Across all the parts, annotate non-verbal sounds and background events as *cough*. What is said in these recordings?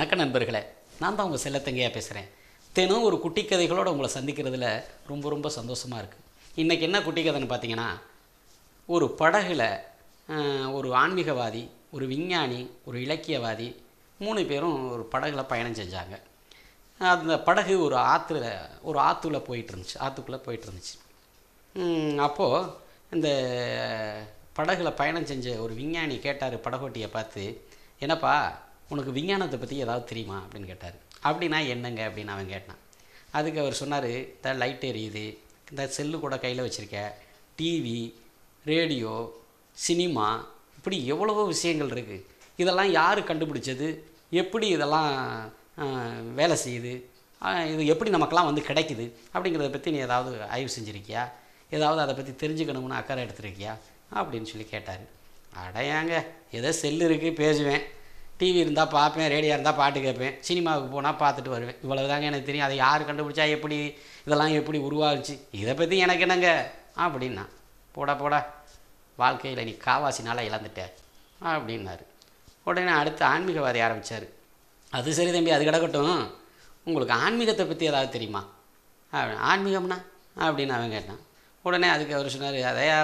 வணக்க நண்பர்களே நான் தான் உங்கள் செல்லத்தங்கையாக பேசுகிறேன் தினம் ஒரு குட்டி கதைகளோடு உங்களை சந்திக்கிறதுல ரொம்ப ரொம்ப சந்தோஷமாக இருக்குது இன்றைக்கி என்ன குட்டி கதைன்னு பார்த்தீங்கன்னா ஒரு படகுல ஒரு ஆன்மீகவாதி ஒரு விஞ்ஞானி ஒரு இலக்கியவாதி மூணு பேரும் ஒரு படகுல பயணம் செஞ்சாங்க. அந்த படகு ஒரு ஆற்றுல ஒரு ஆற்றுல போயிட்டு இருந்துச்சு ஆற்றுக்குள்ளே போயிட்டு இருந்துச்சு. அப்போது இந்த படகுல பயணம் செஞ்ச ஒரு விஞ்ஞானி கேட்டார் படகோட்டியை பார்த்து என்னப்பா உனக்கு விஞ்ஞானத்தை பற்றி ஏதாவது தெரியுமா அப்படின்னு கேட்டார். அப்படின்னா என்னங்க அப்படின்னு அவன் கேட்டான். அதுக்கு அவர் சொன்னார் இந்த லைட் எரியுது. இந்த செல்லு கூட கையில் வச்சுருக்க டிவி ரேடியோ சினிமா இப்படி எவ்வளவோ விஷயங்கள் இருக்குது இதெல்லாம் யார் கண்டுபிடிச்சது? எப்படி இதெல்லாம் வேலை செய்யுது? இது எப்படி நமக்கெல்லாம் வந்து கிடைக்குது? அப்படிங்கிறத பற்றி நீ ஏதாவது ஆய்வு செஞ்சுருக்கியா? ஏதாவது அதை பற்றி தெரிஞ்சுக்கணும்னு அக்கறை எடுத்துருக்கியா? அப்படின்னு சொல்லி கேட்டார். அடையாங்க ஏதோ செல்லு இருக்குது பேசுவேன். டிவி இருந்தால் பார்ப்பேன் ரேடியோ இருந்தால் பாட்டு கேட்பேன். சினிமாவுக்கு போனால் பார்த்துட்டு வருவேன். இவ்வளவு தாங்க எனக்கு தெரியும். அதை யார் கண்டுபிடிச்சா எப்படி இதெல்லாம் எப்படி உருவாகுச்சு? இதை பற்றி எனக்கு என்னங்க? அப்படின்னா போடா போடா. வாழ்க்கையில் நீ காவாசினால் இழந்துட்ட. அப்படின்னாரு. உடனே அடுத்து ஆன்மீகவாதி ஆரம்பித்தார் அது சரி தம்பி அது கிடக்கட்டும். உங்களுக்கு ஆன்மீகத்தை பற்றி ஏதாவது தெரியுமா? ஆன்மீகம்னா? அப்படின்னு அவன் கேட்டான். உடனே அதுக்கு அவர் சொன்னார் அதையா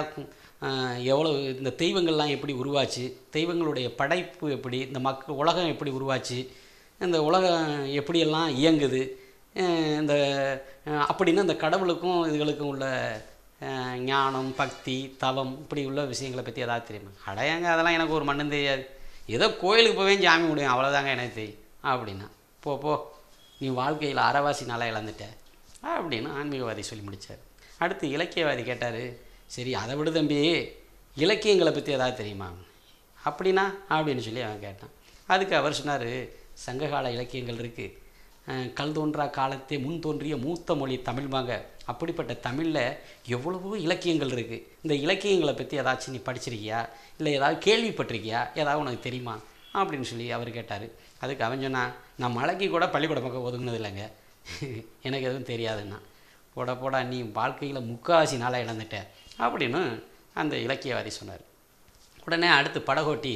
எவ்வளோ இந்த தெய்வங்கள்லாம் எப்படி உருவாச்சு? தெய்வங்களுடைய படைப்பு எப்படி? இந்த மக்க உலகம் எப்படி உருவாச்சு? இந்த உலகம் எப்படியெல்லாம் இயங்குது? இந்த அப்படின்னு அந்த கடவுளுக்கும் இதுகளுக்கும் உள்ள ஞானம் பக்தி தவம் இப்படி உள்ள விஷயங்களை பற்றி ஏதாவது தெரியுமா? அடையாங்க அதெல்லாம் எனக்கு ஒரு மண்ணும் தெரியாது. ஏதோ கோயிலுக்கு போவேன் சாமி முடியும் அவ்வளோதாங்க எனக்கு தெரியும். அப்படின்னா போ போ நீ வாழ்க்கையில் அறவாசி நல்லா இழந்துட்ட. அப்படின்னு ஆன்மீகவாதி சொல்லி முடித்தார் அடுத்து இலக்கியவாதி கேட்டார் சரி அதை விடு தம்பி. இலக்கியங்களை பற்றி ஏதாவது தெரியுமா? அப்படின்னா அப்படின்னு சொல்லி அவன் கேட்டான். அதுக்கு அவர் சொன்னார் சங்ககால இலக்கியங்கள் இருக்குது கல் தோன்றா காலத்தே முன் தோன்றிய மூத்த மொழி தமிழ்வாங்க அப்படிப்பட்ட தமிழில் எவ்வளவோ இலக்கியங்கள் இருக்குது இந்த இலக்கியங்களை பற்றி ஏதாச்சும் நீ படிச்சிருக்கியா? இல்லை ஏதாவது கேள்விப்பட்டிருக்கியா? ஏதாவது உனக்கு தெரியுமா? அப்படின்னு சொல்லி அவர் கேட்டார். அதுக்கு அவன் சொன்னான் நான் மலைக்கு கூட பள்ளிக்கூட பக்கம் ஒதுங்கினது இல்லைங்க. *laughs* எனக்கு எதுவும் தெரியாதுன்னா. போட போடா நீ வாழ்க்கையில் முக்காவாசி நாளாக இழந்துட்டேன் அப்படின்னு அந்த இலக்கியவாதி சொன்னார். உடனே அடுத்து படகோட்டி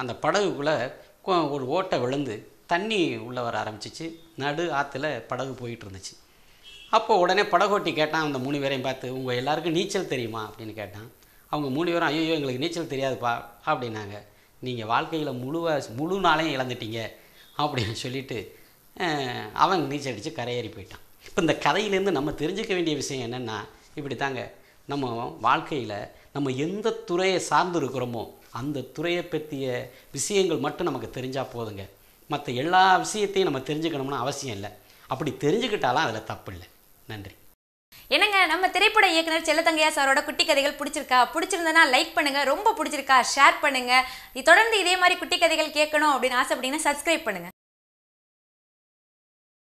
அந்த படகுக்குள்ளே ஒரு ஓட்டை விழுந்து தண்ணி உள்ளே வர ஆரம்பிச்சிச்சு. நடு ஆற்றுல படகு போயிட்டு இருந்துச்சு. அப்போ உடனே படகோட்டி கேட்டான் அந்த மூணு பேரையும் பார்த்து உங்கள் எல்லாருக்கும் நீச்சல் தெரியுமா? அப்படின்னு கேட்டான். அவங்க மூணு பேரும் ஐயோ எங்களுக்கு நீச்சல் தெரியாதுப்பா அப்படின்னாங்க. நீங்கள் வாழ்க்கையில் முழுவ முழு நாளையும் இழந்துட்டீங்க அப்படின்னு சொல்லிட்டு அவங்க அவன் நீச்சல் அடித்து கரையேறி போயிட்டான். இப்போ இந்த கதையிலேருந்து நம்ம தெரிஞ்சுக்க வேண்டிய விஷயம் என்னென்னா இப்படி தாங்க நம்ம வாழ்க்கையில் நம்ம எந்த துறையை சார்ந்து இருக்கிறோமோ அந்த துறையை பற்றிய விஷயங்கள் மட்டும் நமக்கு தெரிஞ்சால் போதுங்க. மற்ற எல்லா விஷயத்தையும் நம்ம தெரிஞ்சுக்கணும்னு அவசியம் இல்லை. அப்படி தெரிஞ்சுக்கிட்டாலும் அதில் தப்பு இல்லை. நன்றி. என்னங்க நம்ம திரைப்பட இயக்குனர் செல்லத்தங்கையா சாரோட குட்டி கதைகள் பிடிச்சிருக்கா? பிடிச்சிருந்தனா லைக் பண்ணுங்க. ரொம்ப பிடிச்சிருக்கா? ஷேர் பண்ணுங்க. தொடர்ந்து இதே மாதிரி குட்டி கதைகள் கேட்கணும் அப்படின்னு ஆசைப்பட்டீங்கன்னா சப்ஸ்கிரைப் பண்ணுங்க.